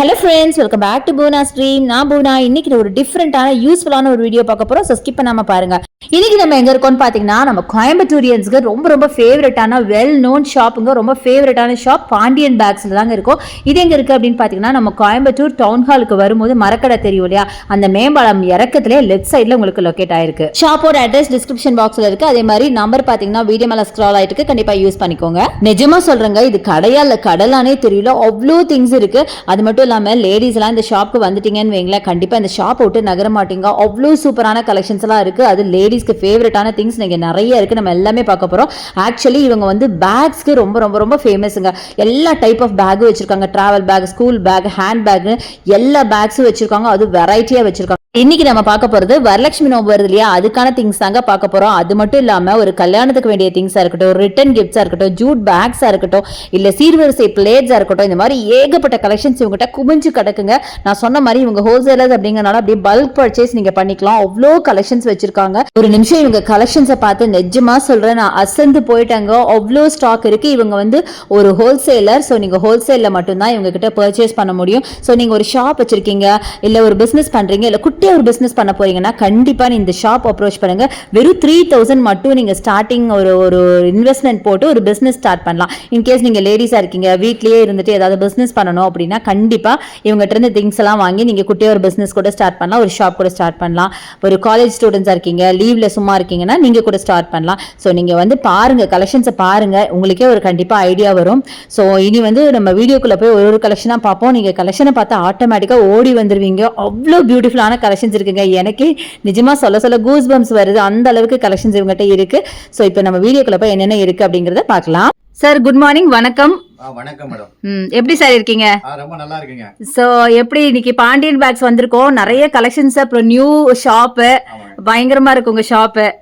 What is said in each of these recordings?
Hello friends welcome back to Poona stream நான் பூனா இன்னைக்கு ஒரு டிஃப்ரெண்டான யூஸ்ஃபுல்லான ஒரு வீடியோ பார்க்க போறோம். ஸோ ஸ்கிப் பண்ணாம பாருங்க. இன்னைக்கு நம்ம எங்க இருக்கோம்னு பாத்தீங்கன்னா நம்ம கோயம்புத்தூரியன்ஸ்க்கு ரொம்ப ரொம்ப ஃபேவரட்டான வெல் நோன் ஷாப்புங்க ரொம்ப ஃபேவரட்டான ஷாப் பாண்டியன் பேக்ஸ்ல தாங்க இருக்கும். இது எங்க இருக்கு அப்படின்னு பாத்தீங்கன்னா நம்ம கோயம்புத்தூர் டவுன் ஹாலுக்கு வரும்போது மரக்கடை தெரியும் இல்லையா? அந்த மேம்பாலம் இறக்கத்திலே லெஃப்ட் சைட்ல உங்களுக்கு லொக்கேட் ஆயிருக்கு. ஷாப்போட அட்ரஸ் டிஸ்கிரிப்ஷன் பாக்ஸ்ல இருக்கு. அதே மாதிரி நம்பர் பாத்தீங்கன்னா வீடியோ மேல ஸ்க்ரால் ஆயிட்டு கண்டிப்பாக கண்டிப்பா யூஸ் பண்ணிக்கோங்க. நிஜமா சொல்றேங்க இது கடையா இல்ல கடலானே தெரியல. அவ்வளோ திங்ஸ் இருக்கு. அது மட்டும் இல்லாமல் லேடிஸ்லாம் இந்த ஷாப்க்கு வந்துட்டீங்கன்னு வைங்களேன் கண்டிப்பா இந்த ஷாப் விட்டு நகர மாட்டீங்க. அவ்வளோ சூப்பரான கலெக்ஷன்ஸ் எல்லாம் இருக்கு. அது லேடிஸ்க்கு ஃபேவரட்டான திங்ஸ் நீங்க நிறைய இருக்கு. நம்ம எல்லாமே பார்க்க போறோம். ஆக்சுவலி இவங்க வந்து பேக்ஸ்க்கு ரொம்ப ரொம்ப ரொம்ப ஃபேமஸுங்க எல்லா டைப் ஆஃப் பேக்கும் வச்சிருக்காங்க. Travel bag school bag hand பேக்னு எல்லா பேக்ஸும் வச்சிருக்காங்க. அது வெரைட்டியா வச்சுருக்காங்க. இன்னைக்கு நம்ம பார்க்க போறது வரலட்சுமி நோம்பு வருது இல்லையா? அதுக்கான திங்ஸ் தாங்க பார்க்க போறோம். அது மட்டும் இல்லாம ஒரு கல்யாணத்துக்கு வேண்டிய திங்ஸா இருக்கட்டும் ரிட்டன் கிஃப்ட்ஸா இருக்கட்டும் ஜூட் பேக்ஸா இருக்கட்டும் இல்ல சீர்வரிசை பிளேட்ஸா இருக்கட்டும் இந்த மாதிரி ஏகப்பட்ட கலெக்ஷன்ஸ் இவங்ககிட்ட குமிஞ்சு கிடக்குங்க. நான் சொன்ன மாதிரி இவங்க ஹோல்சேலர்ஸ் அப்படிங்கறனால அப்படியே பல்க் பர்ச்சேஸ் நீங்க பண்ணிக்கலாம். அவ்வளோ கலெக்ஷன்ஸ் வச்சிருக்காங்க. ஒரு நிமிஷம் இவங்க கலெக்ஷன்ஸை பார்த்து நிஜமா சொல்றேன் நான் அசந்து போயிட்டாங்க. அவ்வளோ ஸ்டாக் இருக்கு. இவங்க வந்து ஒரு ஹோல்சேலர் ஸோ நீங்க ஹோல்சேல்ல மட்டும்தான் இவங்க கிட்ட பர்ச்சேஸ் பண்ண முடியும். ஸோ நீங்க ஒரு ஷாப் வச்சிருக்கீங்க இல்ல ஒரு பிசினஸ் பண்றீங்க இல்ல குட்டியா ஒரு பிஸ்னஸ் பண்ண போறீங்கன்னா கண்டிப்பாக இந்த ஷாப் அப்ரோச் பண்ணுங்க. வெறும் த்ரீ தௌசண்ட் மட்டும் நீங்கள் ஸ்டார்டிங் ஒரு ஒரு இன்வெஸ்ட்மெண்ட் போட்டு ஒரு பிஸ்னஸ் ஸ்டார்ட் பண்ணலாம். இன்கேஸ் நீங்கள் லேடிஸாக இருக்கீங்க வீட்லேயே இருந்துட்டு ஏதாவது பிஸ்னஸ் பண்ணணும் அப்படின்னா கண்டிப்பாக இவங்ககிட்ட இருந்து திங்ஸ் எல்லாம் வாங்கி நீங்கள் குட்டியா ஒரு பிஸ்னஸ் கூட ஸ்டார்ட் பண்ணலாம். ஒரு ஷாப் கூட ஸ்டார்ட் பண்ணலாம். ஒரு காலேஜ் ஸ்டூடெண்ட்ஸாக இருக்கீங்க லீவ்ல சும்மா இருக்கீங்கன்னா நீங்கள் கூட ஸ்டார்ட் பண்ணலாம். ஸோ நீங்கள் வந்து பாருங்க கலெக்ஷன்ஸை பாருங்க. உங்களுக்கே ஒரு கண்டிப்பாக ஐடியா வரும். ஸோ இனி வந்து நம்ம வீடியோக்குள்ளே போய் ஒரு ஒரு கலெக்ஷனாக பார்ப்போம். நீங்கள் கலெக்ஷனை பார்த்தா ஆட்டோமேட்டிக்காக ஓடி வந்துடுவீங்க அவ்வளோ பியூட்டிஃபுல்லான கலெக்ஷன்ஸ் இருக்குங்க. எனக்கே நிஜமா சொல்ல சொல்ல கூஸ் பம்ஸ் வருது. அந்த அளவுக்கு கலெக்ஷன்ஸ் இவங்ககிட்ட இருக்கு. ஸோ இப்போ நம்ம வீடியோக்குள்ள போய் என்னென்ன இருக்கு அப்படிங்கறத பார்க்கலாம். சார் குட் மார்னிங் வணக்கம். வணக்கம் மேடம் எப்படி சார் இருக்கீங்க? ரொம்ப நல்லா இருக்குங்க. ஸோ எப்படி இன்னைக்கு பாண்டியன் பேக்ஸ் வந்திருக்கோம். நிறைய கலெக்ஷன்ஸ் அப்புறம் நியூ ஆமாங்க. பயங்கரமா இருக்கு உங்க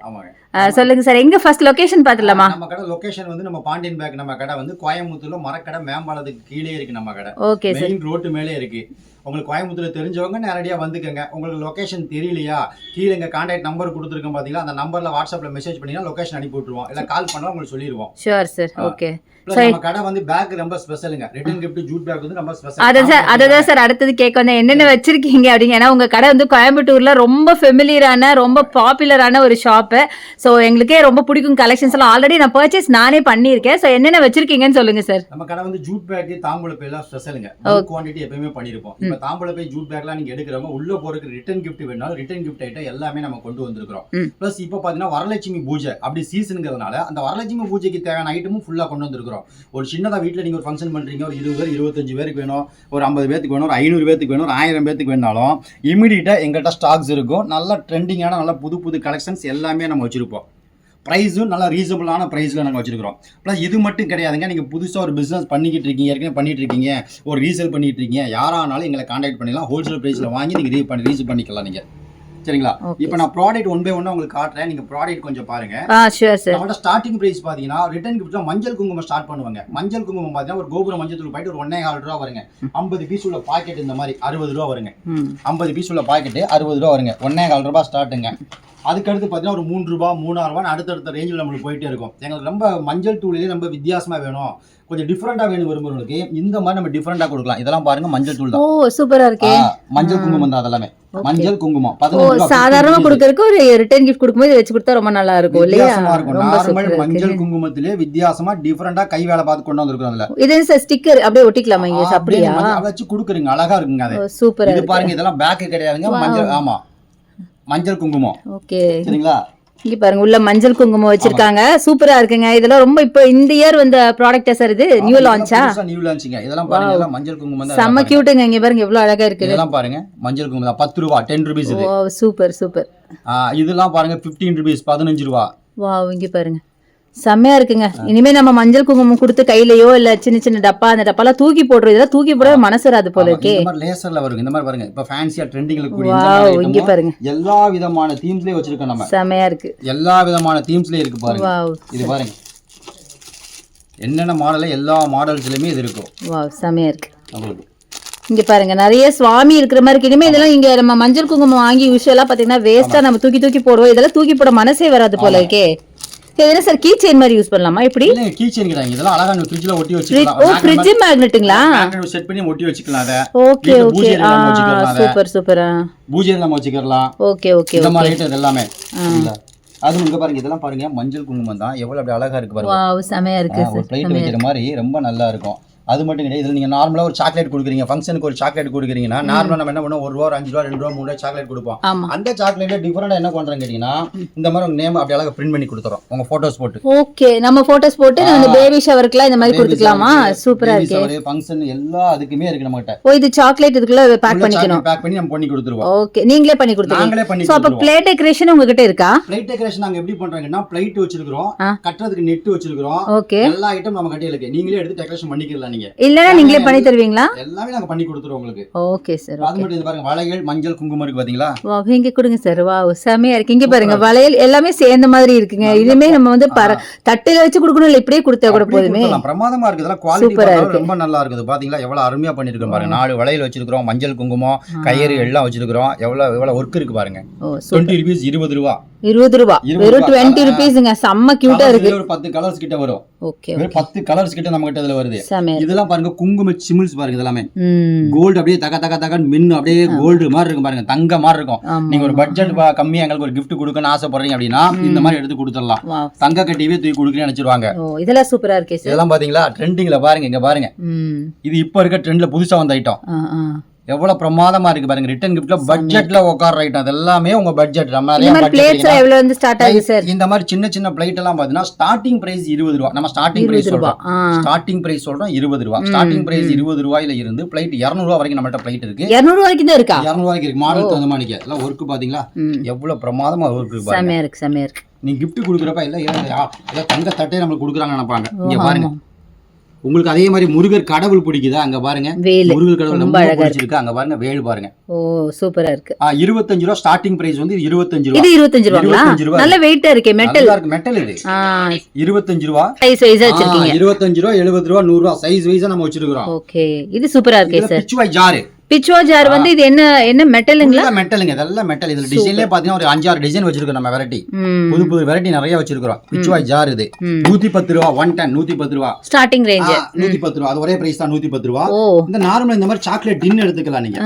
ஆமாங்க. சொல்லுங்க சார் எங்க ஃபர்ஸ்ட் லொகேஷன் பார்த்துலாமா நம்ம கடை லொகேஷன் வந்து நம்ம பாண்டியன் பேக் நம்ம கடை வந்து கோயம்புத்தூர்ல மரக்கடை மேம்பாலத்துக்கு கீழே இருக்கு நம்ம கடை. ஓகே சார் மெயின் ரோட்டு மேலே இருக்கு. உங்களுக்கு கோயம்புத்தூர்ல தெரிஞ்சவங்க நேரடியா வந்துக்கங்க. உங்களுக்கு லொகேஷன் தெரியலையா? கீழே எங்க கான்டாக்ட் நம்பர் கொடுத்துருக்கோம் பாத்தீங்களா? அந்த நம்பர்ல வாட்ஸ்அப்ல மெசேஜ் பண்ணீங்கன்னா லொகேஷன் அனுப்பி விட்டுருவோம் இல்ல கால் பண்ணா உங்களுக்கு சொல்லிடுவோம் ஷுவர் சார். ஓகே ப்ளஸ் நம்ம கடை வந்து பேக் ரொம்ப ஸ்பெஷலுங்க ரிட்டன் கிஃப்ட் ஜூட் பேக் வந்து ரொம்ப அதை சார் அடுத்தது கேட்க வந்தேன். என்னென்ன வச்சிருக்கீங்க அப்படிங்க ஏன்னா உங்க கடை வந்து கோயம்புத்தூர்ல ரொம்ப ஃபெமிலியரான ரொம்ப பாப்புலரான ஒரு ஷாப்பு ஸோ எங்களுக்கே ரொம்ப பிடிக்கும் கலெக்ஷன்ஸ் எல்லாம். ஆல்ரெடி நான் பர்ச்சேஸ் நானே பண்ணியிருக்கேன். ஸோ என்னென்ன வச்சிருக்கீங்கன்னு சொல்லுங்க சார் நம்ம கடை வந்து ஜூட் பேக் தாம்பூல பை எல்லாம் ஸ்பெஷலுங்க Okay. குவாண்டிட்டி எப்பயுமே பண்ணிருப்போம் இப்ப தாம்பூல பை ஜூட் பேக்லாம் நீங்க எடுக்கிறவங்க உள்ள போறதுக்கு ரிட்டர்ன் கிஃப்ட் வேணாலும் ரிட்டர்ன் கிஃப்ட் ஐட்டம் எல்லாமே நம்ம கொண்டு வந்திருக்கிறோம். பிளஸ் இப்போ பாத்தீங்கன்னா வரலட்சுமி பூஜை அப்படி சீசனுங்கிறதுனால அந்த வரலட்சுமி பூஜைக்கு தேவையான ஐட்டமும் ஃபுல்லா கொண்டு வந்திருக்கிறோம். ஒரு சின்னதா வீட்ல நீங்க ஒரு ஃபங்க்ஷன் பண்றீங்க ஒரு இருபது பேர் இருபத்தஞ்சு பேருக்கு வேணும் ஒரு ஐம்பது பேருக்கு வேணும் ஒரு ஐநூறு பேருக்கு வேணும் ஒரு ஆயிரம் பேருக்கு வேணாலும் இமீடியட்டா எங்கள்கிட்ட ஸ்டாக்ஸ் இருக்கும். நல்ல ட்ரெண்டிங்கான நல்ல புது புது கலெக்ஷன்ஸ் எல்லாமே நம்ம வச்சிருப்போம். ப்ரைஸும் நல்லா ரீசனபிளான ப்ரைஸில் நாங்கள் வச்சிருக்கிறோம். ப்ளஸ் இது மட்டும் கிடையாதுங்க நீங்கள் புதுசாக ஒரு பிஸ்னஸ் பண்ணிக்கிட்டு இருக்கீங்க ஏற்கனவே பண்ணிட்டு இருக்கீங்க ஒரு ரீசேல் பண்ணிட்டு இருக்கீங்க யாரானாலும் எங்களை காண்டாக்ட் பண்ணிடலாம். ஹோல்சேல் ப்ரைஸில் வாங்கி நீங்கள் ரீ பண்ணி ரீசேல் பண்ணிக்கலாம் நீங்கள் சரிங்களா. இப்போ நான் ப்ராடக்ட் ஒன் பை ஒன்று உங்களுக்கு காட்டுறேன். நீங்கள் ப்ராடக்ட் கொஞ்சம் பாருங்க. நம்மளோட ஸ்டார்டிங் பிரைஸ் பார்த்தீங்கன்னா ரிட்டர்ன் கிஃப்ட்ல மஞ்சள் குங்குமம் ஸ்டார்ட் பண்ணுவாங்க. மஞ்சள் குங்குமம் பார்த்தீங்கன்னா ஒரு கோபுரம் மஞ்சள் தூள் போயிட்டு ஒரு ஒன்னே கால் ரூபா வருங்க. ஐம்பது பீஸ் உள்ள பாக்கெட் இந்த மாதிரி அறுபது ரூபா வருங்க. ஐம்பது பீஸ் உள்ள பாக்கெட்டு அறுபது ரூபா வருங்க. ஒன்னே கால் ரூபா ஸ்டார்ட்டுங்க அதுக்கடுத்து பார்த்தீங்கன்னா ஒரு மூணு ரூபா மூணாயிரம் ரூபான்னு அடுத்தடுத்த ரேஞ்சில் நம்மளுக்கு போயிட்டே இருக்கும். எங்களுக்கு ரொம்ப மஞ்சள் தூளிலே ரொம்ப வித்தியாசமா வேணும். கொஞ்சம் டிஃப்ரெண்டாக வேணும் விரும்புறவங்களுக்கு இந்த மாதிரி நம்ம டிஃப்ரெண்டாக கொடுக்கலாம். இதெல்லாம் பாருங்க மஞ்சள் தூள் ஓ தான் சூப்பரா இருக்கே. மஞ்சள் குங்குமம் தான் அதெல்லாமே. மஞ்சள் குங்குமம். சாதாரணமா 50 கொடுக்கறதுக்கு ஒரு ரிட்டர்ன் கிஃப்ட் கொடுக்கும்போது வச்சு கொடுத்தா ரொம்ப நல்லா இருக்கும் இல்லையா? இருக்கும். ரொம்ப நார்மல் மஞ்சள் குங்குமத்திலே வித்தியாசமா டிஃப்ரெண்டா கை வேலை பார்த்து கொண்டு வந்திருக்கோம் அதுல. இது சார் ஸ்டிக்கர் அப்படியே ஒட்டிக்கலாமா இங்க? அப்படியே? வச்சு கொடுக்குறீங்க. அழகா இருக்குங்க அது. சூப்பரா இது பாருங்க இதெல்லாம் பேக்கு கிடையாதுங்க. மஞ்சள் ஆமா. மஞ்சள் குங்குமம். ஓகே. சரிங்களா? இங்க பாருங்க உள்ள மஞ்சள் குங்குமம் வச்சிருக்காங்க. சூப்பரா இருக்குங்க. இதெல்லாம் ரொம்ப இப்போ இந்த இயர் வந்த ப்ராடக்டா சார் இது? நியூ லான்ச்சா நியூ லான்ச்சுங்க இதெல்லாம் பாருங்க இதெல்லாம் மஞ்சள் குங்குமம் செம்ம கியூட்டுங்க இங்க பாருங்க எவ்வளவு அழகா. இருக்குது இதெல்லாம் பாருங்க மஞ்சள் குங்குமம் தான். பத்து ரூபா டென் ருபீஸ் இது. ஓ சூப்பர் சூப்பர் இதெல்லாம் பாருங்க 15 ருபீஸ் பதினஞ்சு ரூபா. வாவ் இங்க பாருங்க. செம்மையா இருக்குங்க. இனிமே நம்ம மஞ்சள் குங்குமம் கொடுத்து கையிலயோ இல்ல சின்ன சின்ன டப்பா அந்த டப்பாலாம் தூக்கி போடுறோம். இதெல்லாம் தூக்கி போட மனசு வராது போல இருக்கே. இந்த மாதிரி லேசர்ல வருங்க. இந்த மாதிரி பாருங்க. இப்ப ஃபேன்சியா ட்ரெண்டிங்ல கூடிய இங்க பாருங்க. எல்லா விதமான தீம்ஸ்லயே வச்சிருக்கோம் நம்ம. செம்மையா இருக்கு. எல்லா விதமான தீம்ஸ்லயே இருக்கு பாருங்க. இது பாருங்க. என்னென்ன மாடல எல்லா மாடல்ஸ்லயுமே இது இருக்கும். வாவ் செம்மையா இருக்கு. உங்களுக்கு இங்க பாருங்க. நிறைய சுவாமி இருக்கிற மாதிரி இனிமே இதெல்லாம் இங்க நம்ம மஞ்சள் குங்குமம் வாங்கி யூஸ்வலா பாத்தீங்கன்னா வேஸ்டா நம்ம தூக்கி தூக்கி போடுவோம். இதெல்லாம் தூக்கி போட மனசே வராது போல இருக்கே. என்ன சார் கீ செயின் மாதிரி யூஸ் பண்ணலாமா? இப்படி இல்ல கீ செயின் கிடையாது. இதெல்லாம் அழகா நீங்க ஃப்ரிட்ஜ்ல ஒட்டி Fridge- ஓ வச்சுக்கலாம் ஃப்ரிட்ஜ் மேக்னெட்டுங்களா செட் பண்ணி ஒட்டி வச்சுக்கலாம் அதை. ஓகே ஓகே ஆ நம்ம வச்சுக்கலாம் அதை. சூப்பர் சூப்பர் பூஜையில நம்ம வச்சுக்கலாம். ஓகே ஓகே இந்த மாதிரி ஐட்டம் எல்லாமே. அதுவும் இங்க பாருங்க இதெல்லாம் பாருங்க. மஞ்சள் குங்குமம் தான். எவ்வளவு அப்படி அழகா இருக்கு பாருங்க. வாவ் செமையா இருக்கு ஒரு சார் பிளேட் வைக்கிற மாதிரி ரொம்ப நல்லா இருக்கும். அது மட்டும் கிடையாது. இதுல நீங்க நார்மலா ஒரு சாக்லேட் கொடுக்குறீங்க. ஃபங்க்ஷனுக்கு ஒரு சாக்லேட் கொடுக்குறீங்கன்னா நார்மலா நம்ம என்ன பண்ணுவோம்? ஒரு ரூபா ஒரு அஞ்சு ரூபா ரெண்டு ரூபா மூணு ரூபா சாக்லேட் கொடுப்போம். அந்த சாக்லேட்ல டிஃபரெண்டா என்ன பண்றோம் கேட்டீங்கன்னா இந்த மாதிரி உங்க நேம் அப்படி அழகா பிரிண்ட் பண்ணி கொடுத்துறோம். உங்க போட்டோஸ் போட்டு. ஓகே நம்ம போட்டோஸ் போட்டு அந்த பேபி ஷவருக்குலாம் இந்த மாதிரி கொடுத்துக்கலாமா? சூப்பரா இருக்கு. ஃபங்க்ஷன் எல்லா அதுக்குமே இருக்கு நம்ம கிட்ட ஓ இது சாக்லேட் இதுக்குள்ள பேக் பண்ணிக்கணும். பேக் பண்ணி நம்ம பண்ணி கொடுத்துருவோம். ஓகே நீங்களே பண்ணி கொடுத்துருவீங்க நாங்களே பண்ணி சோ அப்ப கொடுத்துருவோம். பிளேட் டெக்கரேஷன் உங்ககிட்ட இருக்கா? பிளேட் டெக்கரேஷன் நாங்க எப்படி பண்றாங்கன்னா பிளைட் வச்சிருக்கிறோம். கட்டுறதுக்கு நெட் வச்சிருக்கிறோம். ஓகே எல்லா ஐட்டம் நம்ம கட்டி இருக்கு. நீங்களே எடுத்து டெக்கரேஷன் பண்ணிக்கலாம் நீங்க இல்லனா நீங்களே பண்ணி தருவீங்களா எல்லாமே நாங்க பண்ணி கொடுத்துருவோம் உங்களுக்கு. ஓகே சார் அது மட்டும் பாருங்க வளையல் மஞ்சள் குங்குமம் இருக்கு பாத்தீங்களா? வா இங்க கொடுங்க சார். வா செமையா இருக்கு. இங்க பாருங்க வளையல் எல்லாமே சேர்ந்த மாதிரி இருக்குங்க. இதுமே நம்ம வந்து பர தட்டுல வச்சு கொடுக்கணும் இல்ல இப்படியே கொடுத்தா கூட போதுமே. பிரமாதமா இருக்கு. இதெல்லாம் குவாலிட்டி. ரொம்ப நல்லா இருக்குது. பாத்தீங்களா? எவ்வளவு அருமையா பண்ணிருக்கோம் பாருங்க. நாலு வளையல் வச்சிருக்கிறோம் மஞ்சள் குங்குமம் கயிறு எல்லாம் வச்சிருக்கிறோம். எவ்வளவு எவ்வளவு ஒர்க் இருக்கு பாருங்க. டுவெண்ட்டி ருபீஸ் இருபது ரூபா. இருபது ரூபா. வெறும். டுவெண்ட்டி. ருபீஸ்ங்க செம்ம கியூட்டா இருக்கு. ஒரு பத்து கலர்ஸ் கிட்ட வரும். ஓகே பத்து கலர்ஸ் கிட்ட நம்ம கிட்ட இதுல வருது. இதெல்லாம் பாருங்க குங்கும சிமில்ஸ் பாருங்க இதெல்லாமே. கோல்டு அப்படியே தக தக தகன்னு மின்னு அப்படியே கோல்டு மாதிரி இருக்கும் பாருங்க தங்க மாதிரி இருக்கும். நீங்க ஒரு பட்ஜெட் கம்மியா எங்களுக்கு ஒரு gift கொடுக்கணும்னு ஆசைப்படுறீங்க அப்படின்னா இந்த மாதிரி எடுத்து கொடுத்துடலாம். தங்க கட்டியவே தூக்கி கொடுக்குறேன்னு நினைச்சிருவாங்க. இதெல்லாம் சூப்பரா இருக்கே இதெல்லாம் பாத்தீங்களா? ட்ரெண்டிங்ல பாருங்க இங்க பாருங்க. இது இப்ப இருக்க ட்ரெண்ட்ல புதுசா வந்த ஐட்டம் எவ்வளவு பிரமாதமா இருக்கு பாருங்க ரிட்டர்ன் கிஃப்ட்ல பட்ஜெட்ல உட்கார ஐட்டம் அது எல்லாமே உங்க பட்ஜெட் நம்ம இந்த மாதிரி budget பிளேட்ஸ் இல்லைன்னா, எவ்வளவு வந்து ஸ்டார்ட் ஆகுது சார் இந்த மாதிரி சின்ன சின்ன பிளேட் எல்லாம் பாத்தீங்கன்னா ஸ்டார்டிங் பிரைஸ் இருபது ரூபா. நம்ம ஸ்டார்டிங் பிரைஸ் ரூபா ஆ. ஸ்டார்டிங் பிரைஸ் சொல்றோம் இருபது ரூபா. ஸ்டார்டிங் பிரைஸ் இருபது ரூபாயில இருந்து பிளைட் இரநூறுவா வரைக்கும் நம்மகிட்ட பிளைட் இருக்கு. இருநூறு வரைக்கும் தான் இருக்கா? இரநூறுவாய்க்கு இருக்கு. மாடல் தகுந்த மாதிரி. எல்லாம் ஒர்க் பாத்தீங்களா? ம். எவ்வளவு பிரமாதமா ஒர்க் இருக்கு பாருங்க. செமையா இருக்கு செமையா இருக்கு. நீ gift கொடுக்குறப்ப இல்ல இல்ல, தங்க தட்டே நம்மளுக்கு கொடுக்குறாங்க நினைப்பாங்க. இங்க பாருங்க. உங்களுக்கு அதே மாதிரி முருகர் கடவுள் பிடிக்குதா? அங்க பாருங்க. முருகர் கடவுள் ரொம்ப பிடிச்சிருக்கு. அங்க பாருங்க வேல் பாருங்க. ஓ சூப்பரா இருக்கு. ஆ, இருபத்தஞ்சு ரூபா ஸ்டார்டிங் பிரைஸ் வந்து இருபத்தஞ்சு ரூபா. இது இருபத்தஞ்சு ரூபாங்களா? 25 ரூபா. நல்ல வெயிட்டா இருக்கே மெட்டல் நல்லா இருக்கு மெட்டல் இது. ஆ. இருபத்தஞ்சு ரூபா. சைஸ் வைஸா வச்சிருக்கீங்க. இருபத்தஞ்சு ரூபா எழுபது ரூபா நூறு ரூபா. சைஸ் வைஸா நம்ம வச்சிருக்கிறோம். ஓகே இது சூப்பரா இருக்கே சார் பிச்சுவாய் ஜாரு பிச்சுவா ஜார் வந்து இது என்ன என்ன மெட்டலுங்களா? மெட்டலுங்க இதெல்லாம் மெட்டல். இதுல டிசைன்லயே பாத்தீங்கன்னா ஒரு அஞ்சாறு டிசைன் வச்சிருக்கோம் நம்ம வெரைட்டி. புது புது வெரைட்டி நிறைய வச்சிருக்கிறோம். பிச்சுவாய் ஜார் இது. நூத்தி பத்து ரூபா ஒன் டென் நூத்தி பத்து ரூபா. ஸ்டார்டிங் ரேஞ்ச் நூத்தி பத்து ரூபா. அது ஒரே பிரைஸ் தான் நூத்தி பத்து ரூபா இந்த நார்மல் இந்த மாதிரி சாக்லேட் டின் எடுத்துக்கலாம் நீங்க.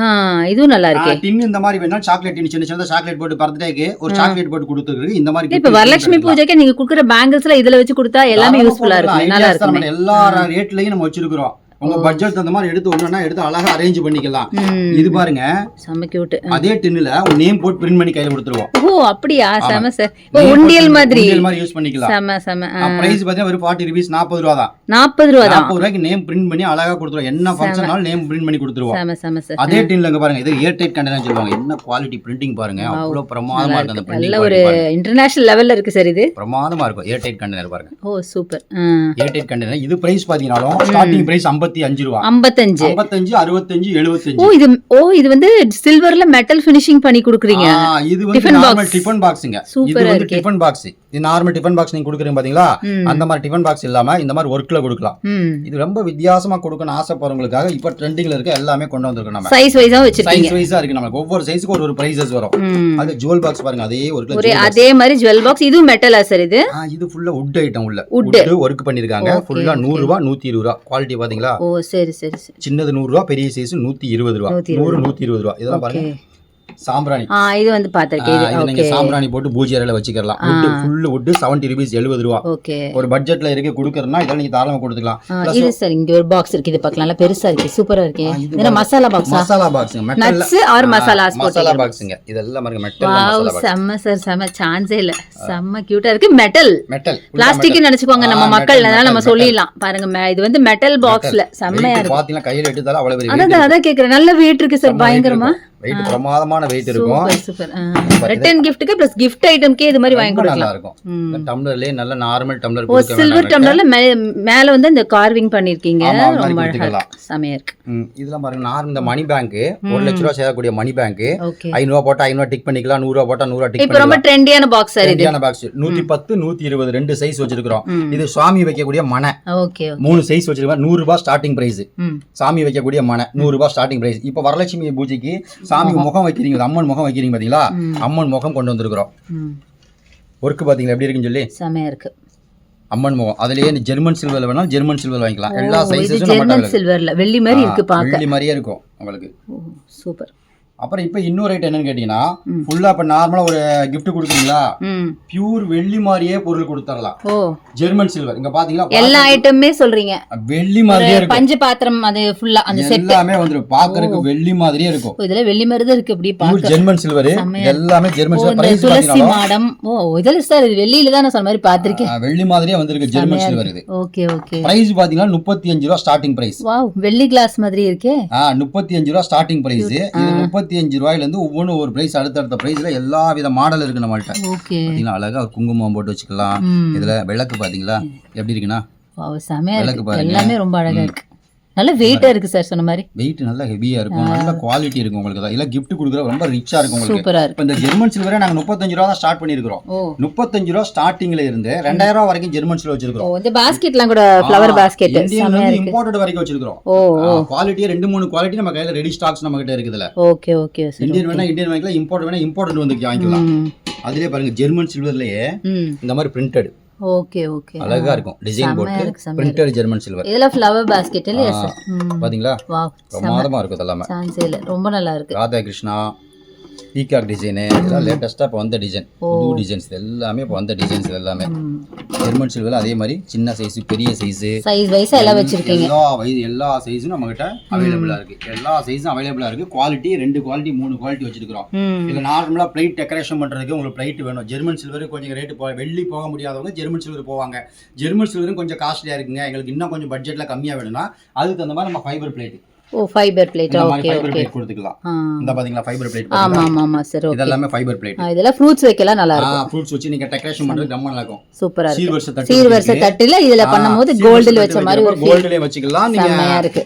இதுவும் நல்லா இருக்கே. டின் இந்த மாதிரி வேணா சாக்லேட் டின் சின்ன சின்னதா சாக்லேட் போட்டு பர்த்டேக்கு ஒரு சாக்லேட் போட்டு கொடுத்துருக்கு. இந்த மாதிரி இப்ப வரலட்சுமி. பூஜைக்கு நீங்க குடுக்குற பேங்கிள்ஸ்ல இதுல வச்சு கொடுத்தா எல்லாமே யூஸ்ஃபுல்லா. இருக்கும். நல்லா எல்லா ரேட்லயும் நம்ம வச்சிருக்கிறோம். உங்க பட்ஜெட் தகுந்த மாதிரி எடுத்து ஒண்ணுன்னா எடுத்து அழகா அரேஞ்ச் பண்ணிக்கலாம். இது பாருங்க. செம்ம கியூட் அதே டின்னுல நேம் போட்டு பிரிண்ட் பண்ணி கையில கொடுத்துருவோம். ஓ அப்படியா? செம சார் உண்டியல் மாதிரி. உண்டியல் மாதிரி யூஸ் பண்ணிக்கலாம். செம செம பிரைஸ் பாத்தீங்கன்னா வெறும் ஃபார்ட்டி ருபீஸ் நாற்பது ரூபா தான். நாற்பது ரூபா தான். நாற்பது ரூபாய்க்கு நேம் பிரிண்ட் பண்ணி அழகா கொடுத்துருவோம். என்ன ஃபங்க்ஷனாலும் நேம் பிரிண்ட் பண்ணி கொடுத்துருவோம். செம செம சார் அதே டின்ல இங்க பாருங்க. இது ஏர் டைட் கண்டெய்னர் சொல்லுவாங்க. என்ன குவாலிட்டி பிரிண்டிங் பாருங்க. அவ்வளவு பிரமாதமா இருக்கு. அந்த நல்ல பிரிண்டிங் ஒரு இன்டர்நேஷனல் லெவல்ல இருக்கு சார் இது. பிரமாதமா இருக்கும். ஏர் டைட் கண்டெய்னர் பாருங்க. Oh super air tight container இது பிரைஸ் பாத்தீங்கன்னாலும் ஸ்டார்டிங் பிரைஸ் ஐம்பத்தி அஞ்சு ரூபா. ஐம்பத்தஞ்சு. ஐம்பத்தஞ்சு அறுபத்தஞ்சு ஓ எழுபத்தஞ்சு இது ஓ இது வந்து சில்வர்ல மெட்டல் ஃபினிஷிங் பண்ணி கொடுக்குறீங்க. இது வந்து. டிஃபன் பாக்ஸுங்க இது சூப்பரா வந்து. Tiffin box normal tiffin box நீங்க கொடுக்குறீங்க பாத்தீங்களா. அந்த மாதிரி டிஃபன் பாக்ஸ் இல்லாம இந்த மாதிரி ஒர்க்ல கொடுக்கலாம். இது ரொம்ப வித்தியாசமா கொடுக்கணும் ஆசைப்படுறவங்களுக்காக இப்ப ட்ரெண்டிங்ல இருக்க எல்லாமே கொண்டு வந்திருக்கோம் நம்ம. சைஸ் வைஸா வச்சிருக்கீங்க. சைஸ் வைஸா இருக்கு நமக்கு ஒவ்வொரு சைஸுக்கு ஒரு ஒரு பிரைசஸ் வரும். அது ஜுவல் பாக்ஸ் பாருங்க அதே ஒரே ஒர்க்ல அதே மாதிரி ஜுவல் பாக்ஸ் இதுவும் மெட்டலா சார் இது? இது ஃபுல்லா வுட் ஐட்டம் உள்ள. வுட் ஒர்க் பண்ணிருக்காங்க ஃபுல்லா நூறு ரூபாய் நூத்தி இருபது ரூபா. குவாலிட்டி பாத்தீங்களா? ஓ சரி சரி சின்னது நூறு ரூபா பெரிய சைஸ் நூத்தி இருபது ரூபா. நூத்தி நூறு நூத்தி இருபது ரூபா. இதெல்லாம் பாருங்க. சாம்பிராணி. இது வந்து பாத்திருக்கேன். நீங்க சாம்பிராணி போட்டு பூஜை அறையில வச்சுக்கலாம் வுட் ஃபுல் வுட் ருபீஸ் எழுபது ரூபா. ஓகே. ஒரு பட்ஜெட்ல இருக்க கொடுக்கறதுனா இதெல்லாம் நீங்க தாராளமா கொடுத்துக்கலாம். இது சார் இங்க ஒரு பாக்ஸ் இருக்கு இது பார்க்கலாம். நல்லா பெருசா இருக்கு சூப்பரா இருக்கு. இது மசாலா பாக்ஸா மசாலா மெட்டல்ல நட்ஸ் ஆர் மசாலாஸ் மசாலா பாக்ஸுங்க இதெல்லாம் பாருங்க மெட்டல் மசாலா பாக்ஸ் செம்ம சார் செம்ம. சான்ஸே இல்ல. செம்ம கியூட்டா இருக்கு. மெட்டல் மெட்டல் பிளாஸ்டிக் நினைச்சுக்கோங்க நம்ம மக்கள். அதனால நம்ம சொல்லிடலாம். பாருங்க மே- இது வந்து மெட்டல் பாக்ஸ்ல செம்மையா இருக்கு. பாத்தீங்கன்னா கையில எடுத்தாலும் அவ்வளவு பெரிய அதான் அதான் கேக்குறேன். நல்ல வெயிட் இருக்கு சார் பயங்கரமா. வெயிட் பிரமாதமான வெயிட் இருக்கும். ரிட்டர்ன் கிஃப்ட்டுக்கு பிளஸ் கிஃப்ட் ஐட்டம்க்கே இது மாதிரி வாங்கி ரொம்ப நல்லா கொடுக்கலாம். இருக்கும் டம்ளர்லயே நல்ல நார்மல் டம்ளர் ஓ சில்வர் டம்ளர்ல மேல வந்து இந்த கார்விங் பண்ணிருக்கீங்க. ரொம்ப அழகா செமையா இருக்கு. இதெல்லாம் பாருங்க நார்மல் இந்த மணி பேங்க் ஒரு லட்ச ரூபா சேரக்கூடிய மணி பேங்க் ஓகே. ஐநூறு ரூபா போட்டா ஐநூறு டிக் பண்ணிக்கலாம் நூறு ரூபா போட்டா நூறு ரூபா டிக் இப்போ ரொம்ப ட்ரெண்டியான பாக்ஸ் சார் பண்ணிக்கலாம் பாக்ஸ் நூத்தி பத்து நூத்தி இருபது ரெண்டு சைஸ் வச்சிருக்கிறோம். இது சுவாமி வைக்கக்கூடிய மனை. ஓகே மூணு சைஸ் வச்சிருக்கோம். நூறு ரூபாய் ஸ்டார்டிங் பிரைஸ் சாமி வைக்கக்கூடிய மனை. நூறு ரூபாய் ஸ்டார்டிங் பிரைஸ் இப்போ வரலட்சுமி பூஜைக்கு சாமி முகம் வைக்கிறீங்க அம்மன் முகம் வைக்கிறீங்க பாத்தீங்களா. அம்மன் முகம் கொண்டு வந்திருக்கிறோம். ம். ஒர்க் பாத்தீங்களா? எப்படி இருக்குன்னு சொல்லி? செமையா இருக்கு. அம்மன் முகம். அதுலயே இந்த ஜெர்மன் சில்வர் வேணாலும் ஜெர்மன் சில்வர் வாங்கிக்கலாம். எல்லா சைஸஸும் நம்ம ஜெர்மன் சில்வர்ல. வெள்ளி மாதிரி இருக்கு பாக்க. வெள்ளி மாதிரியே இருக்கும் உங்களுக்கு. சூப்பர். அப்புறம் இப்போ இன்னொரு ஐட்டம் என்னன்னு கேட்டீங்கன்னா. ஃபுல்லா இப்போ நார்மலா ஒரு gift கொடுக்குறீங்களா? பியூர் வெள்ளி மாதிரியே பொருள் கொடுத்துடலாம் ஓ. ஜெர்மன் சில்வர் இங்க பாத்தீங்களா? எல்லா ஐட்டமுமே சொல்றீங்க. வெள்ளி மாதிரியே இருக்கும். பஞ்சு பாத்திரம் அது ஃபுல்லா அந்த செட் எல்லாமே வந்துடும் பாக்குறதுக்கு வெள்ளி மாதிரியே இருக்கும். இதுல வெள்ளி மருது இருக்கு இப்படி பாக்க. ஜெர்மன் சில்வர் எல்லாமே ஜெர்மன் சில்வர் பிரைஸ் துளசி பாத்தீங்கன்னா மாடம். ஓ இதுல சார் இது வெள்ளியில தான் நான் சொன்ன மாதிரி பாத்திருக்கேன். வெள்ளி மாதிரியே வந்திருக்கு ஜெர்மன் சில்வர் இது. ஓகே ஓகே பிரைஸ் பாத்தீங்கன்னா முப்பத்தி அஞ்சு ரூபா ஸ்டார்டிங் பிரைஸ் வாவ் வெள்ளி கிளாஸ் மாதிரி இருக்கே. ஆ முப்பத்தி அஞ்சு ரூபா ஸ்டார்டிங் பிரைஸ் இது முப்பத்தி அஞ்சு ரூபாயில இருந்து ஒவ்வொன்றும் ஒரு பிரைஸ் அடுத்தடுத்த பிரைஸ்ல எல்லா வித மாடல் இருக்கு நம்மள்ட்ட. ஓகே. பாத்தீங்கன்னா அழகா ஒரு குங்குமம் போட்டு வச்சுக்கலாம். இதுல விளக்கு பாத்தீங்களா? எப்படி செமையா விளக்கு பாருங்க. எல்லாமே ரொம்ப அழகா இருக்கு. நல்ல வெயிட்டா இருக்கு சார் சொன்ன மாதிரி. வெயிட் நல்லா ஹெவியா இருக்கும். நல்ல குவாலிட்டி இருக்கும் உங்களுக்கு. தான் இல்ல gift கொடுக்குற ரொம்ப ரிச்சா இருக்கும் உங்களுக்கு. சூப்பரா இருக்கு. இந்த ஜெர்மன் சில்வரை நாங்க முப்பத்தஞ்சு ரூபா தான் ஸ்டார்ட் பண்ணிருக்கிறோம். ஓ. முப்பத்தஞ்சு ரூபா ஸ்டார்டிங்ல இருந்து ரெண்டாயிரம் ரூபா வரைக்கும் ஜெர்மன் சில்வர் ஓ வச்சிருக்கிறோம் இந்த பாஸ்கெட்லாம் கூட ஃப்ளவர் பாஸ்கெட் இருந்து இருக்கு. இம்போர்ட்டட் வரைக்கும் வச்சிருக்கிறோம். ஓ குவாலிட்டியே ரெண்டு மூணு குவாலிட்டி நம்ம கையில ரெடி ஸ்டாக்ஸ் நம்ம கிட்ட இருக்குதுல. ஓகே ஓகே சார் இந்தியன் வேணா இந்தியன் வாங்கிக்கலாம் இம்போர்ட் வேணா இம்போர்ட்டட் வந்து வாங்கிக்கலாம். அதுலயே பாருங்க ஜெர்மன் சில்வர்லயே இந்த மாதிரி பிரிண்டட் ஓகே ஓகே. அழகா இருக்கும். டிசைன் போட்டு இருக்கு பிரிண்டட் ஜெர்மன் சில்வர் இதுல ஃப்ளவர் பாஸ்கெட் இல்லையா பாத்தீங்களா? வாவ் பிரமாதமா இருக்கும் இதெல்லாமே. சான்ஸே இல்ல ரொம்ப நல்லா இருக்கு. ராதா கிருஷ்ணா பீகாக் டிசைனு இதெல்லாம் லேட்டஸ்ட்டாக இப்போ வந்த டிசைன் புது டிசைன்ஸ் எல்லாமே இப்போ வந்த டிசைன்ஸ் எல்லாமே. ஜெர்மன் சில்வர் அதே மாதிரி சின்ன சைஸ் பெரிய சைஸ் சைஸ் வைஸா எல்லாம் வச்சிருக்கீங்க. எல்லா வயது எல்லா சைஸும் நம்ம கிட்ட அவைலபிளா இருக்கு. எல்லா சைஸும் அவைலபிளா இருக்கு. குவாலிட்டி ரெண்டு குவாலிட்டி மூணு குவாலிட்டி வச்சிருக்கிறோம். இதுல நார்மலா பிளைட் டெக்கரேஷன் பண்றதுக்கு உங்களுக்கு பிளைட் வேணும். ஜெர்மன் சில்வர் கொஞ்சம் ரேட்டு போ வெள்ளி போக முடியாதவங்க ஜெர்மன் சில்வர் போவாங்க. ஜெர்மன் சில்வரும் கொஞ்சம் காஸ்ட்லியா இருக்குங்க. எங்களுக்கு இன்னும் கொஞ்சம் பட்ஜெட்ல கம்மியா வேணும்னா அதுக்கு தகுந்த மாதிரி நம்ம fibre plate oh fibre plate okay fibre okay plate கொடுத்துக்கலாம். இந்த பாத்தீங்களா ஃபைபர் பிளேட் ஆமா ஆமா ஆமா சார் ஓகே இதெல்லாமே ஃபைபர் பிளேட் இதெல்லாம் ஃப்ரூட்ஸ் வைக்கலாம் நல்லா இருக்கும். ஃப்ரூட்ஸ் வச்சு நீங்க டெக்கரேஷன் பண்றது ரொம்ப நல்லா இருக்கும். சூப்பரா இருக்கு. சீர்வரிசை தட்டு சீர்வரிசை தட்டுல இதுல பண்ணும்போது கோல்டுல வச்ச மாதிரி ஒரு கோல்டுல வச்சுக்கலாம் நீங்க செம்மையா இருக்கு.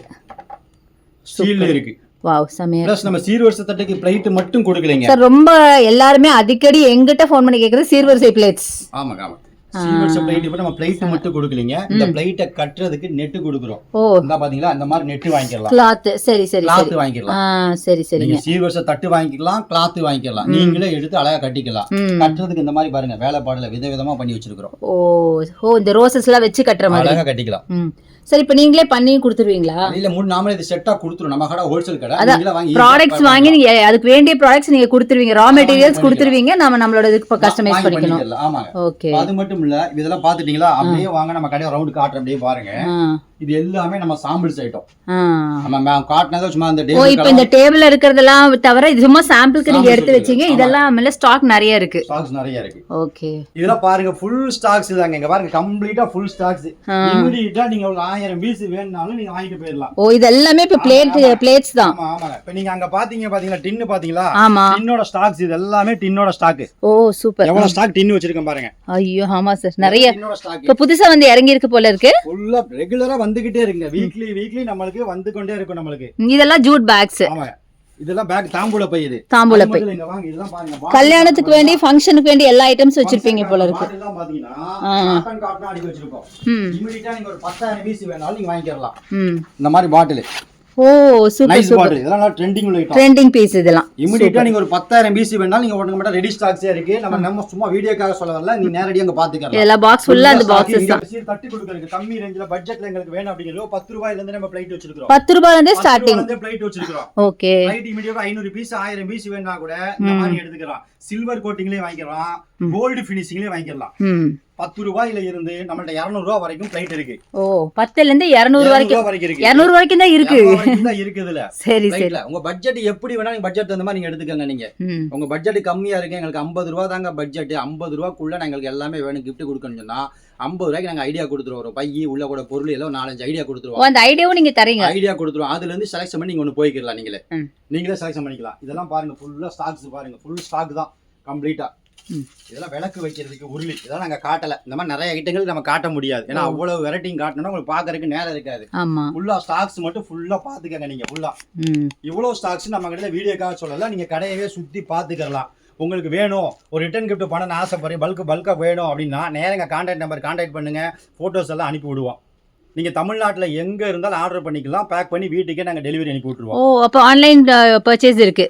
ஸ்டீல்ல இருக்கு. வாவ் இருக்கு. பிளஸ் நம்ம சீர்வரிசை தட்டுக்கு பிளைட் மட்டும் கொடுக்கலைங்க. சார் ரொம்ப எல்லாருமே அடிக்கடி எங்கிட்ட ஃபோன் பண்ணி கேக்குறது சீர்வரிசை பிளேட்ஸ் ஆமாங்க ஆமா சீர்வரிசை பிளைட் இப்ப நம்ம பிளைட் மட்டும் கொடுக்கலீங்க. இந்த பிளைட்டை கட்டுறதுக்கு நெட் கொடுக்குறோம். ஓ. இந்த பாத்தீங்களா? இந்த மாதிரி நெட் வாங்கிக்கலாம். கிளாத் சரி சரி சரி. கிளாத் வாங்கிக்கலாம். ஆ சரி சரிங்க. நீங்க சீர்வரிசை தட்டு வாங்கிக்கலாம் கிளாத் வாங்கிக்கலாம். நீங்களே எடுத்து அழகா கட்டிக்கலாம். கட்டுறதுக்கு இந்த மாதிரி பாருங்க வேலைப்பாடுல விதவிதமா பண்ணி வச்சிருக்கிறோம். ஓ ஓ இந்த ரோசஸ் எல்லாம் வச்சு கட்டுற மாதிரி. அழகா கட்டிக்கலாம். சரி இப்போ நீங்களே பண்ணி கொடுத்துருவீங்களா? இல்ல மூணு நாமளே இது செட்டா கொடுத்துரும் நம்ம கடை ஹோல்சேல் கடை. நீங்களே வாங்கி ப்ராடக்ட்ஸ் வாங்கி நீங்க அதுக்கு வேண்டிய ப்ராடக்ட்ஸ் நீங்க கொடுத்துருவீங்க. Raw materials. கொடுத்துருவீங்க. நம்ம நம்மளோட இதுக்கு கஸ்டமைஸ் பண்ணிக்கணும். ஆமாங்க. ஓகே அது மட்டும் இல்ல இதெல்லாம் பாத்துட்டீங்களா அப்படியே வாங்க நம்ம கடையை ரவுண்ட் காட்டுற அப்படியே பாருங்க. இது எல்லாமே நம்ம சாம்பிள்ஸ் ஐட்டம் நம்ம காட்டினதை சும்மா அந்த ஓ இப்போ இந்த டேபிள்ல இருக்கிறதெல்லாம் தவிர இது சும்மா சாம்பிளுக்கு நீங்க எடுத்து. வச்சீங்க. இதெல்லாம் மேல ஸ்டாக் நிறைய இருக்கு. ஸ்டாக்ஸ் நிறைய இருக்கு. ஓகே இதெல்லாம் பாருங்க ஃபுல் ஸ்டாக்ஸ் தாங்க. இங்க பாருங்க கம்ப்ளீட்டா ஃபுல் ஸ்டாக்ஸ் இமிடியேட்டா நீங்க ஆயிரம் பீஸ் வேணும்னாலும் நீங்க வாங்கிட்டு போயிடலாம். ஓ இது எல்லாமே இப்போ பிளேட் பிளேட்ஸ் தான். ஆமா ஆமாங்க இப்ப நீங்க அங்க பாத்தீங்க பாத்தீங்களா? டின்னு பாத்தீங்களா? ஆமா. டின்னோட ஸ்டாக்ஸ் இது எல்லாமே டின்னோட ஸ்டாக் ஓ சூப்பர் எவ்வளவு ஸ்டாக் டின்னு வச்சிருக்கேன் பாருங்க. ஐயோ ஆமா சார் நிறைய இப்போ புதுசா வந்து இறங்கி இருக்கு. போல இருக்கு ஃபுல்லா ரெகுலரா வந்துகிட்டே இருக்குங்க. வீக்லி வீக்லி நம்மளுக்கு வந்து கொண்டே இருக்கும் நம்மளுக்கு. இதெல்லாம் ஜூட் பேக்ஸ் ஆமாங்க. இதெல்லாம் பேக் தாம்பூல பை. இது தாம்பூல பை இதெல்லாம் கல்யாணத்துக்கு வேண்டி ஃபங்க்ஷனுக்கு வேண்டி எல்லா ஐட்டம்ஸ் வச்சிருப்பீங்க போல இருக்கு. எல்லாம் பாத்தீங்கன்னா. காட்டன் காட்டன் அடிக்க வச்சிருக்கோம். இமிடியேட்டா நீங்க ஒரு பத்தாயிரம் பீஸ் வேணாலும் நீங்க வாங்கிக்கலாம். இந்த மாதிரி பாட்டில் ஓ சூப்பர் சூப்பர் இதெல்லாம் ட்ரெண்டிங் உள்ள ட்ரெண்டிங் பீஸ் இதெல்லாம். இமிடியேட்டா நீங்க ஒரு பத்தாயிரம் பீஸ் வேணாலும் நீங்க உடனே மட்டும் ரெடி ஸ்டாக்ஸே இருக்கு. நம்ம நம்ம சும்மா வீடியோக்காக சொல்ல வரல. நீ நேரடியா அங்க பாத்துக்கலாம். இதெல்லாம் பாக்ஸ் ஃபுல்லா அந்த பாக்ஸஸ் தான். தட்டி கொடுக்கறதுக்கு கம்மி ரேஞ்சில பட்ஜெட்ல எங்களுக்கு வேணும் அப்படிங்கிறது பத்து ரூபாயில இருந்து நம்ம பிளைட் வச்சிருக்கோம் பத்து ரூபாயில இருந்தே ஸ்டார்டிங் பிளைட் வச்சிருக்கோம் ஓகே பிளைட் இமிடியேட்டா ஐநூறு பீஸ் ஆயிரம் பீஸ் வேணா கூட இந்த மாதிரி எடுத்துக்கலாம். சில்வர் கோட்டிங்லயே வாங்கிக்கலாம். கோல்டு பினிஷிங்லயே வாங்கிக்கலாம். பத்து ரூபாயில இருந்து நம்மள்ட்ட இருநூறு ரூபா வரைக்கும் பிளைட் இருக்கு. ஓ பத்துல இருந்து இருநூறு 200 வரைக்கும் வரைக்கும் இருக்கு. இருநூறு வரைக்கும் தான் இருக்கு. 200 வரைக்கும் தான் இருக்குது இதுல. சரி சரி. உங்க பட்ஜெட் எப்படி வேணா நீங்க பட்ஜெட் அந்த மாதிரி நீங்க எடுத்துக்கங்க நீங்க. உங்க பட்ஜெட் கம்மியா இருக்கு. எங்களுக்கு ஐம்பது ரூபா தாங்க பட்ஜெட் ஐம்பது ரூபாக்குள்ள எங்களுக்கு எல்லாமே வேணும் கொடுக்கணும்னு சொன்னா ஐம்பது ரூபாய்க்கு நாங்க ஐடியா கொடுத்துருவோம் ஒரு பையி உள்ள கூட பொருள் எல்லாம் நாலஞ்சு ஐடியா கொடுத்துருவோம். அந்த ஐடியாவும் நீங்க தரீங்க? ஐடியா கொடுத்துருவோம். அதுல இருந்து செலக்ஷன் பண்ணி நீங்க ஒண்ணு போய்க்கலாம் நீங்களே. நீங்களே செலக்ஷன் பண்ணிக்கலாம். இதெல்லாம் பாருங்க ஃபுல்லா ஸ்டாக்ஸ் பாருங்க. ஃபுல் ஸ்டாக் தான் கம்ப்ளீட்டா. இதெல்லாம் விளக்கு வைக்கிறதுக்கு உருளி. இதெல்லாம் நாங்க காட்டல. இந்த மாதிரி நிறைய ஐட்டங்கள் நம்ம காட்ட முடியாது. ஏன்னா அவ்வளவு வெரைட்டியும் காட்டணும்னா உங்களுக்கு பாக்குறதுக்கு நேரம் இருக்காது. ஆமா. ஃபுல்லா ஸ்டாக்ஸ் மட்டும் ஃபுல்லா பாத்துக்கங்க நீங்க ஃபுல்லா ம். இவ்வளவு ஸ்டாக்ஸ் நம்ம கிட்ட வீடியோக்காக சொல்லல நீங்க கடையவே சுத்தி பாத்துக்கலாம் உங்களுக்கு வேணும். ஒரு ரிட்டர்ன் கிஃப்ட் பண்ணணும்னு ஆசைப்படுறீங்க பல்க் பல்காக வேணும் அப்படின்னா நேரங்க கான்டாக்ட் நம்பர் கான்டாக்ட் பண்ணுங்கள் ஃபோட்டோஸ் எல்லாம் அனுப்பி விடுவோம். நீங்க தமிழ்நாட்டில் எங்க இருந்தாலும் ஆர்டர் பண்ணிக்கலாம். பேக் பண்ணி வீட்டுக்கே நாங்கள் டெலிவரி அனுப்பி விட்டுருவோம். ஓ அப்போ ஆன்லைன் பர்ச்சேஸ் இருக்கு.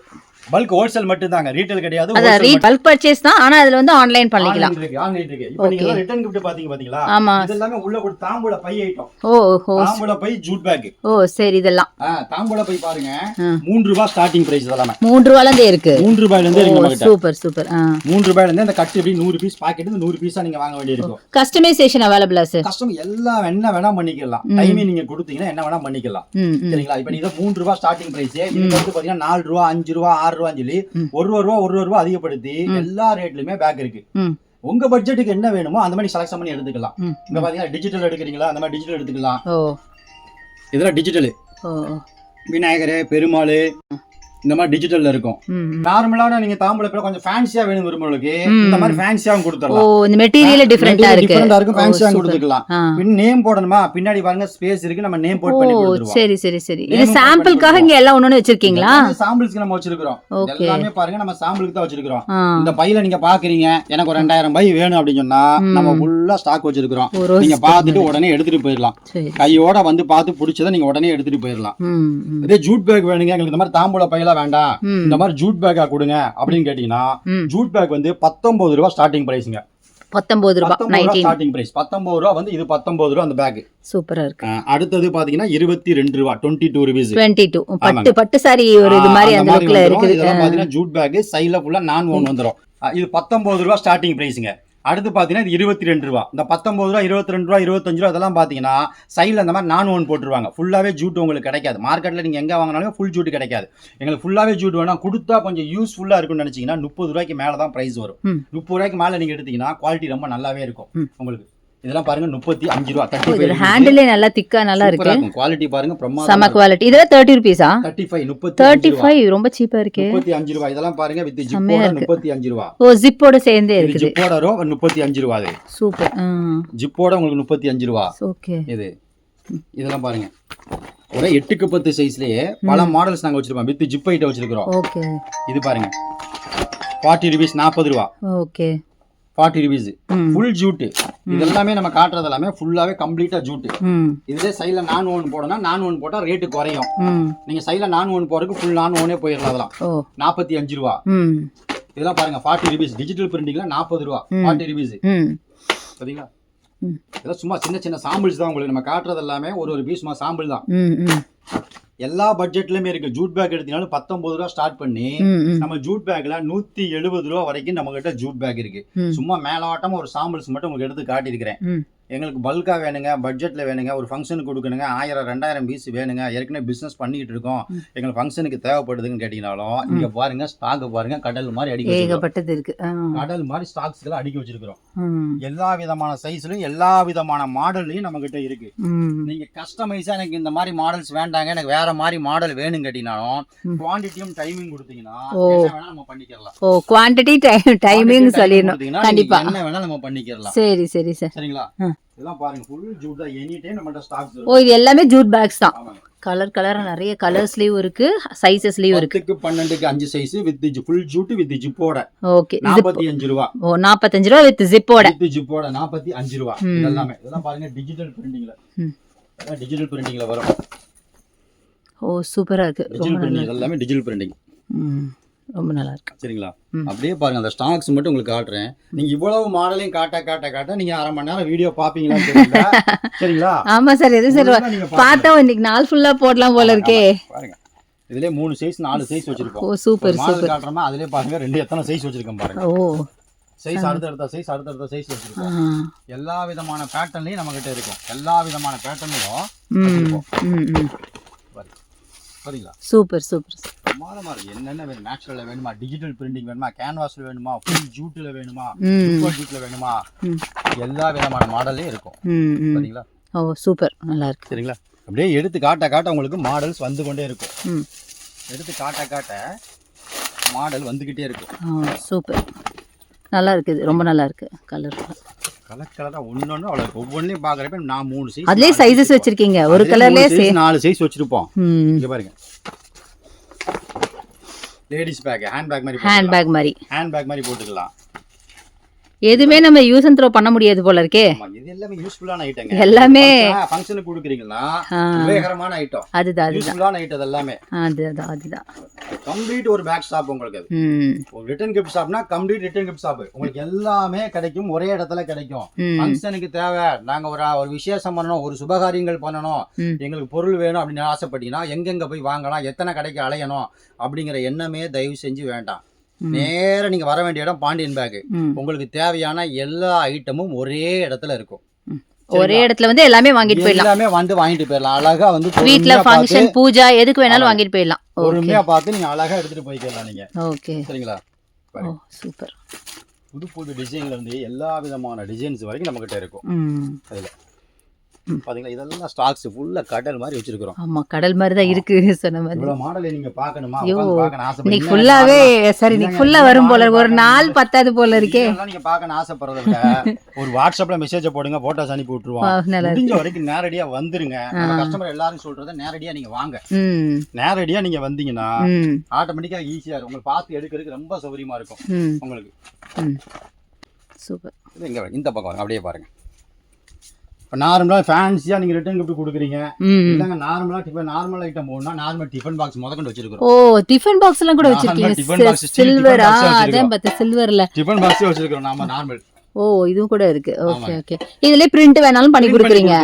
பல்க் ஹோல்சேல் மட்டும் தாங்க ரீட்டைல் கிடையாது அதான் ரீ பல்க் பர்ச்சேஸ் தான் ஆனா அதுல வந்து ஆன்லைன் பண்ணிக்கலாம். ஆன்லைன் இருக்கு ஆன்லைன் இருக்கு. இப்போ நீங்க ரிட்டர்ன் கிஃப்ட் பாத்தீங்க பாத்தீங்களா? ஆமா. இது எல்லாமே உள்ள கூட தாம்பூல பை ஐட்டம் ஓ ஓ தாம்பூல பை ஜூட் பேக் ஓ சரி இதெல்லாம். தாம்பூல பை பாருங்க. ஆ. மூன்று ரூபாய் ஸ்டார்டிங் பிரைஸ் இதெல்லாமே. மூன்று ரூபால இருந்தே இருக்கு. மூன்று ரூபாயில இருந்து இருக்கு நம்ம சூப்பர் சூப்பர் மூன்று ரூபாயில இருந்து இந்த கட்டு எப்படி நூறு பீஸ் பாக்கெட் நூறு பீஸா நீங்க வாங்க வேண்டியிருக்கும் கஸ்டமைசேஷன் அவைலபிளா சார் கஸ்டம் எல்லாம் என்ன வேணா பண்ணிக்கலாம். டைமிங் நீங்க கொடுத்தீங்கன்னா என்ன வேணா பண்ணிக்கலாம். சரிங்களா? இப்ப நீங்க மூன்று ரூபாய் ஸ்டார்டிங் பிரைஸ் இது வந்து பாத்தீங்கன்னா நாலு ரூபா அஞ்சு ரூபா ஆறு ரூபான்னு சொல்லி. ஒரு ரூபா ஒரு ரூபா அதிகப்படுத்தி எல்லா ரேட்லயுமே பேக் இருக்கு. உங்க பட்ஜெட்டுக்கு என்ன வேணுமோ அந்த மாதிரி செலக்ஷன் பண்ணி எடுத்துக்கலாம். இங்க பாத்தீங்கன்னா டிஜிட்டல் எடுக்கிறீங்களா? அந்த மாதிரி டிஜிட்டல் எடுத்துக்கலாம். இதெல்லாம் டிஜிட்டல். விநாயகர் பெருமாள். இந்த மாதிரி டிஜிட்டல்ல இருக்கும். நார்மலான நீங்க தாம்பூல பேர் கொஞ்சம் ஃபேன்சியா வேணும் விரும்புறவங்களுக்கு. இந்த மாதிரி ஃபேன்சியாவும் ஓ கொடுத்துடலாம். இந்த மெட்டீரியல் டிஃபரெண்டா இருக்கு. டிஃபரெண்டா இருக்கும் ஓ, ஃபேன்சியா. கொடுத்துக்கலாம். பின் நேம் போடணுமா? பின்னாடி பாருங்க ஸ்பேஸ் இருக்கு நம்ம நேம் போட் பண்ணி ஓ கொடுத்துருவோம். சரி சரி சரி. இது சாம்பிளுக்காக இங்க எல்லாம் ஒண்ணு வச்சிருக்கீங்களா? சாம்பிள்ஸ்க்கு நம்ம வச்சிருக்கிறோம். Okay. எல்லாமே பாருங்க நம்ம சாம்பிளுக்கு தான் வச்சிருக்கிறோம். ஆ. இந்த பையில நீங்க பாக்குறீங்க எனக்கு ஒரு ரெண்டாயிரம் பை வேணும் அப்படின்னு சொன்னா நம்ம ஃபுல்லா ஸ்டாக் ரோஸ் நீங்க பார்த்துட்டு உடனே எடுத்துட்டு போயிடலாம். கையோட வந்து பார்த்து பிடிச்சதை நீங்க உடனே எடுத்துட்டு போயிடலாம். இதே ஜூட் பேக் வேணுங்க எங்களுக்கு இந்த மாதிரி தாம்பூல பையெல்லாம் வேண்டாம். இந்த மாதிரி ஜூட் பேக்கா கொடுங்க அப்படின்னு கேட்டீங்கன்னா ஜூட் பேக் வந்து பத்தொன்பது ரூபா ஸ்டார்டிங் பிரைஸ்ங்க பத்தொன்பது ரூபா ஸ்டார்டிங் பிரைஸ் பத்தொன்பது ரூபா வந்து இது பத்தொன்பது ரூபா அந்த பேக் சூப்பரா இருக்கு. அடுத்தது பாத்தீங்கன்னா இருபத்தி ரெண்டு ரூபா twenty two rupees twenty two பட்டு பட்டு சாரி ஒரு இது மாதிரி அந்த லுக்ல இருக்குது. இதெல்லாம் பாத்தீங்கன்னா ஜூட் பேக் சைடுல ஃபுல்லா நான் ஒன் வந்துரும். இது பத்தொன்பது ரூபா ஸ்டார்டிங் பிரைஸ்ங்க அடுத்து பாத்தீங்கன்னா இது இருபத்தி ரெண்டு ரூபா. இந்த பத்தொன்பது ரூபா இருபத்தி ரெண்டு ரூபா இருபத்தஞ்சு ரூபா இதெல்லாம் பாத்தீங்கன்னா சைடுல இந்த மாதிரி நான் ஒன் போட்டுருவாங்க. ஃபுல்லாவே ஜூட் உங்களுக்கு கிடைக்காது. மார்க்கெட்ல நீங்க எங்க வாங்கினாலும் ஃபுல் ஜூட் கிடைக்காது. எங்களுக்கு ஃபுல்லாவே ஜூட் வேணா கொடுத்தா கொஞ்சம் யூஸ்ஃபுல்லா இருக்கும்னு நினைச்சீங்கன்னா முப்பது ரூபாய்க்கு மேல தான் பிரைஸ் வரும். முப்பது ரூபாய்க்கு மேல நீங்க எடுத்தீங்கன்னா குவாலிட்டி ரொம்ப நல்லாவே இருக்கும். உங்களுக்கு இதெல்லாம் பாருங்க முப்பத்தி அஞ்சு ரூபா தேர்ட்டி ஹேண்டிலே நல்லா திக்கா நல்லா இருக்கு. குவாலிட்டி பாருங்க செம பிரமாதம் குவாலிட்டி இதெல்லாம் தேர்ட்டி ருபீஸா தேர்ட்டி ஃபைவ் முப்பத்தி தேர்ட்டி ஃபைவ் ரொம்ப சீப்பா இருக்கு. முப்பத்தி அஞ்சு ரூபா. இதெல்லாம் பாருங்க வித் ஜிப்போட இருக்கு. முப்பத்தி அஞ்சு ரூபா. ஓ ஜிப்போட சேர்ந்தே இது இருக்குது. ஜிப்போட ரோ முப்பத்தி அஞ்சு ரூபா அது. சூப்பர். ஜிப்போட உங்களுக்கு முப்பத்தி அஞ்சு ரூபா. ஓகே இது. இதெல்லாம் பாருங்க. ஒரே எட்டுக்கு பத்து சைஸ்லயே பல மாடல்ஸ் நாங்க வச்சிருப்போம் வித் ஜிப் ஐட்டம் வச்சிருக்கிறோம். ஓகே இது பாருங்க. ஃபார்ட்டி ருபீஸ் நாற்பது ரூபா. Okay forty rupees full jute இது எல்லாமே நம்ம காட்டுறது எல்லாமே ஃபுல்லாவே கம்ப்ளீட்டா ஜூட்டு ம். இதுல சைடுல நான் ஒன் போடணும் நான் ஒன் போட்டா ரேட்டு குறையும். நீங்க சைடுல நான் ஒன் போறதுக்கு ஃபுல் நான் ஒன்னே போயிடலாம் அதெல்லாம். நாற்பத்தி அஞ்சு ரூபா. இதெல்லாம் பாருங்க ஃபார்ட்டி ருபீஸ் டிஜிட்டல் பிரிண்டிங்ல நாற்பது ரூபா. ஃபார்ட்டி ருபீஸ் சரிங்களா. இதெல்லாம் சும்மா சின்ன சின்ன சாம்பிள்ஸ் தான் உங்களுக்கு. நம்ம காட்டுறது எல்லாமே ஒரு ஒரு பீஸ் சும்மா சாம்பிள் தான். எல்லா பட்ஜெட்லயுமே இருக்கு. ஜூட் பேக் எடுத்தீங்கனாலும் பத்தொன்பது ரூபா ஸ்டார்ட் பண்ணி நம்ம ஜூட் பேக்ல நூத்தி எழுபது ரூபா வரைக்கும் நம்ம கிட்ட ஜூட் பேக் இருக்கு. சும்மா மேலோட்டமா ஒரு சாம்பிள்ஸ் மட்டும் உங்களுக்கு எடுத்து காட்டியிருக்கிறேன். எங்களுக்கு பல்கா வேணுங்க பட்ஜெட்ல வேணுங்க ஒரு ஃபங்க்ஷனுக்கு கொடுக்கணுங்க ஆயிரம் ரெண்டாயிரம் பீஸ் வேணுங்க. ஏற்கனவே பிசினஸ் பண்ணிட்டு இருக்கோம். எங்களுக்கு ஃபங்க்ஷனுக்கு தேவைப்படுதுன்னு கேட்டீங்கனாலும் இங்க பாருங்க ஸ்டாக் பாருங்க கடல் மாதிரி அடிக்க ஏகப்பட்டது இருக்கு. கடல் மாதிரி ஸ்டாக்ஸ் எல்லாம் அடிக்க வச்சிருக்கிறோம். எல்லா விதமான சைஸ்லயும் எல்லா விதமான மாடல்லையும் நம்ம கிட்ட இருக்கு. நீங்க கஸ்டமைஸா எனக்கு இந்த மாதிரி மாடல்ஸ் வேண்டாங்க எனக்கு வேற மாதிரி மாடல் வேணும் கேட்டீங்கனாலும் ம். குவான்டிட்டியும் டைமிங் கொடுத்தீங்கன்னா நம்ம பண்ணிக்கலாம் ஓ குவான்டிட்டி டைம் டைமிங் சொல்லிடணும். கண்டிப்பா. என்ன வேணா நம்ம பண்ணிக்கலாம் சரி சரி சார் சரிங்களா. இதெல்லாம் பாருங்க ஃபுல் ஜூட் தான். எனி டைம் நம்மள்ட்ட ஸ்டாக்ஸ் ஓ இது எல்லாமே ஜூட் பேக்ஸ் தான். கலர் கலரா நிறைய கலர்ஸ்லயும் இருக்கு சைசஸ்லயும் இருக்கு. பத்துக்கு பன்னெண்டுக்கு அஞ்சு size with full jute with ஜிப்போட okay நாற்பத்தி அஞ்சு ரூபா. ஓ நாற்பத்தஞ்சு ரூபா வித் ஜிப்போட வித் ஜிப்போட நாற்பத்தி அஞ்சு ரூபா. ம். இதெல்லாமே. இதெல்லாம் பாருங்க டிஜிட்டல் பிரிண்டிங்ல. டிஜிட்டல் பிரிண்டிங்ல வரும். ஓ சூப்பரா இருக்கு. டிஜிட்டல் பிரிண்டிங் எல்லாமே டிஜிட்டல் பிரிண்டிங் ம். ரொம்ப நல்லா இருக்கு சரிங்களா. அப்படியே பாருங்க அந்த ஸ்டாக்ஸ் மட்டும் உங்களுக்கு காட்டுறேன். நீங்க இவ்வளவு மாடலையும் காட்ட காட்ட காட்ட நீங்க அரை மணி நேரம் வீடியோ பாப்பீங்களான்னு தெரியல. சரிங்களா? ஆமா சார் எது சார். பார்த்தா இன்னைக்கு நாள் ஃபுல்லா போடலாம் போல இருக்கே. பாருங்க. இதுலயே மூணு சைஸ் நாலு சைஸ் வச்சிருப்போம் ஓ சூப்பர் சூப்பர் காட்டுறோமா அதுலயே பாருங்க ரெண்டு எத்தனை சைஸ் வச்சிருக்கோம் பாருங்க. ஓ. சைஸ் அடுத்தடுத்த சைஸ் அடுத்தடுத்த சைஸ் ஆ. வச்சிருக்கோம் எல்லா விதமான பேட்டர்ன்லயும் நம்ம கிட்ட இருக்கும். எல்லா விதமான பேட்டர்ன்லயும் சரிங்களா? சூப்பர் சூப்பர் பிரமாதமா இருக்கு. என்னென்ன வேணும்? நேச்சுரல்ல வேணுமா? டிஜிட்டல் பிரிண்டிங் வேணுமா? கேன்வாஸ்ல வேணுமா? ஃபுல் ஜூட்ல வேணுமா? ஜூட்ல வேணுமா? எல்லா விதமான மாடல்லையும் இருக்கும். சரிங்களா? ஓ சூப்பர் நல்லா இருக்கு. சரிங்களா? அப்படியே எடுத்து காட்ட காட்ட உங்களுக்கு மாடல்ஸ் வந்து கொண்டே இருக்கும். எடுத்து காட்ட காட்ட மாடல் வந்துகிட்டே இருக்கும். சூப்பர் நல்லா இருக்குது ரொம்ப நல்லா இருக்கு. கலர் கலர் கலரா ஒன்னொன்னு அவ்வளவு ஒவ்வொன்றையும் பாக்குறப்ப நான் மூணு சைஸ் அதுலயே சைஸஸ் வச்சிருக்கீங்க. ஒரு கலர்லயே நாலு சைஸ் வச்சிருப்போம். இங்க பாருங்க. லேடிஸ் பேக் ஹேண்ட் பேக் மாதிரி ஹேண்ட் பேக் மாதிரி. ஹேண்ட் பேக் மாதிரி போட்டுக்கலாம். எதுவுமே நம்ம யூஸ் அண்ட் த்ரோ பண்ண முடியாது போல இருக்கே. இது எல்லாமே யூஸ்ஃபுல்லான ஐட்டங்க எல்லாமே ஃபங்க்ஷனுக்கு கொடுக்குறீங்களா உபயோகரமான ஐட்டம் அதுதான் அதுதான். யூஸ்ஃபுல்லான ஐட்டம் எல்லாமே அது அதான் அதுதான். கம்ப்ளீட் ஒரு பேக் ஸ்டாப் உங்களுக்கு. ஒரு ரிட்டர்ன் கிஃப்ட் ஷாப்னா கம்ப்ளீட் ரிட்டர்ன் கிஃப்ட் ஷாப் உங்களுக்கு எல்லாமே கிடைக்கும் ஒரே இடத்துல கிடைக்கும். ஃபங்க்ஷனுக்கு தேவை. நாங்க ஒரு ஒரு விசேஷம் பண்ணணும் ஒரு சுபகாரியங்கள் பண்ணணும். எங்களுக்கு பொருள் வேணும் அப்படின்னு ஆசைப்பட்டீங்கன்னா எங்கெங்க போய் வாங்கலாம் எத்தனை கடைக்கு அலையணும் அப்படிங்கிற எண்ணமே தயவு செஞ்சு வேண்டாம். ம். நேரா நீங்க வர வேண்டிய இடம் பாண்டியன் பேக் ம். உங்களுக்கு தேவையான எல்லா ஐட்டமும் ஒரே இடத்துல இருக்கும். ஒரே இடத்துல வந்து எல்லாமே வாங்கிட்டு போயிடலாம். எல்லாமே வந்து வாங்கிட்டு போயிடலாம். அழகா வந்து வீட்ல ஃபங்க்ஷன் பூஜா எதுக்கு வேணாலும் வாங்கிட்டு போயிடலாம். பொறுமையா பார்த்து நீங்க அழகா எடுத்துட்டு போய்க்கலாம் நீங்க. ஓகே. சரிங்களா? சூப்பர். புது புது டிசைன்ல இருந்து எல்லா விதமான டிசைன்ஸ் வரைக்கும் நம்ம கிட்ட இருக்கும் அதுல. பாத்தீங்களா? இதெல்லாம் ஸ்டாக்ஸ் ஃபுல்லா கடல் மாதிரி வச்சிருக்கிறோம். ஆமா கடல் மாதிரி தான் இருக்கு சொன்ன மாதிரி. இவ்வளவு மாடலை நீங்க பார்க்கணுமா. இன்னைக்கு ஃபுல்லாவே சரி இன்னைக்கு இல்லைங்க, ஃபுல்லா இந்த வரும் போல ஒரு நாள் பத்தாது போல இருக்கே. நீங்க பார்க்கணும் ஆசைப்படுறத விட ஒரு வாட்ஸ்அப்ல மெசேஜ் போடுங்க போட்டோஸ் அனுப்பி விட்டுருவோம். முடிஞ்ச வரைக்கும் நேரடியா வந்துருங்க. கஸ்டமர் எல்லாரும் சொல்றத நேரடியா நீங்க வாங்க. நேரடியா நீங்க வந்தீங்கன்னா ஆட்டோமேட்டிக்கா ஈஸியா இருக்கும். உங்களுக்கு பார்த்து எடுக்கிறதுக்கு ரொம்ப சௌகரியமா இருக்கும். உங்களுக்கு. சூப்பர். இந்த பக்கம் அப்படியே பாருங்க. இப்போ நார்மலாக ஃபேன்சியாக நீங்கள் ரிட்டர்ன் கிஃப்ட் கொடுக்குறீங்க. இல்லைங்க நார்மலாக டிஃபன் நார்மல் ஐட்டம் போகணும்னா நார்மல் டிஃபன் பாக்ஸ் முதற்கொண்டு வச்சிருக்கிறோம். ஓ டிஃபன் பாக்ஸ் எல்லாம் கூட வச்சிருக்கீங்க. சில்வரா அதான் வச்சிருக்கோம். பார்த்தேன் சில்வர்ல டிஃபன் பாக்ஸே வச்சிருக்கிறோம் நாம நார்மல் ஓ இதுவும் கூட இருக்கு. ஓகே ஓகே இதுல பிரிண்ட் வேணாலும் பண்ணி கொடுக்குறீங்க.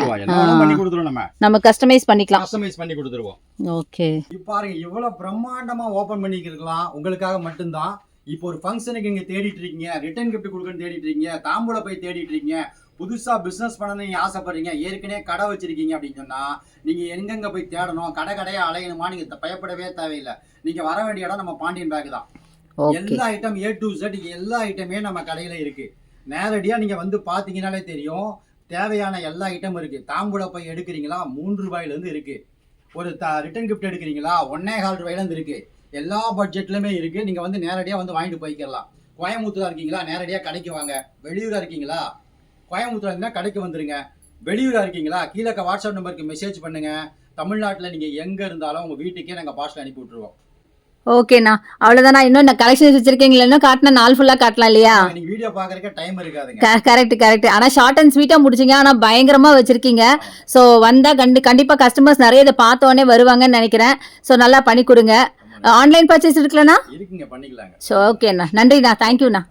பண்ணி கொடுத்துருவோம் நம்ம. நம்ம கஸ்டமைஸ் பண்ணிக்கலாம். கஸ்டமைஸ் பண்ணி கொடுத்துருவோம். ஓகே இப்போ பாருங்க இவ்வளவு பிரம்மாண்டமா ஓபன் பண்ணிக்கலாம் உங்களுக்காக மட்டும்தான். இப்போ ஒரு ஃபங்க்ஷனுக்கு நீங்க தேடிட்டு இருக்கீங்க. ரிட்டர்ன் கிஃப்ட் கொடுக்கணும்னு தேடிட்டு இருக்கீங்க. தாம்பூல போய் தேடிட்டு இருக்கீங்க. புதுசா பிசினஸ் பண்ணணும்னு நீங்க ஆசைப்படுறீங்க ஏற்கனவே கடை வச்சிருக்கீங்க அப்படின்னு சொன்னா நீங்க எங்கெங்க போய் தேடணும் கடை கடையா அலையணுமா நீங்க த- பயப்படவே தேவையில்லை. நீங்க வர வேண்டிய இடம் நம்ம பாண்டியன் பேக் தான். எல்லா ஐட்டம் ஏ டு Z எல்லா ஐட்டமே நம்ம கடையில இருக்கு. நேரடியா நீங்க வந்து பாத்தீங்கன்னாலே தெரியும் தேவையான எல்லா ஐட்டம் இருக்கு. தாம்பூல போய் எடுக்கிறீங்களா மூன்று ரூபாயில இருந்து இருக்கு. ஒரு ரிட்டர்ன் கிஃப்ட் எடுக்கிறீங்களா ஒன்னே கால் ரூபாயில இருந்து இருக்கு. எல்லா பட்ஜெட்லுமே இருக்கு. நீங்க வந்து நேரடியா வந்து வாங்கிட்டு போய்க்கலாம் கோயம்புத்தூரா இருக்கீங்களா நேரடியா கடைக்கு வாங்க. வெளியூரா இருக்கீங்களா கோயம்புத்தூரா கடைக்கு வந்துருங்க. வெளியூரா இருக்கீங்களா? கீழே வாட்ஸ்அப் நம்பருக்கு மெசேஜ் பண்ணுங்க. தமிழ்நாட்டுல நீங்க எங்க இருந்தாலும் உங்க வீட்டுக்கே நாங்க பார்சல் அனுப்பி விட்டுருவோம். ஓகேண்ணா. அவ்வளவுதானா இன்னும் நான் கலெக்ஷன்ஸ் வச்சிருக்கீங்களா? இன்னும் காட்டினா நாள் ஃபுல்லா காட்டலாம் இல்லையா? நீங்க வீடியோ பாக்குறதுக்கு டைம் இருக்காதுங்க. கரெக்ட் கரெக்ட் ஆனா ஷார்ட் அண்ட் ஸ்வீட்டா முடிச்சீங்க. ஆனா பயங்கரமா வச்சிருக்கீங்க. சோ வந்தா கண்டு கண்டிப்பா கஸ்டமர்ஸ் நிறைய இதை பார்த்த உடனே வருவாங்கன்னு நினைக்கிறேன். சோ நல்லா பண்ணி கொடுங்க. ஆன்லைன் பர்ச்சேஸ் இருக்குல்லண்ணா? இருக்குங்க பண்ணிக்கலாங்க. ஸோ ஓகேண்ணா நன்றிண்ணா. தேங்க்யூண்ணா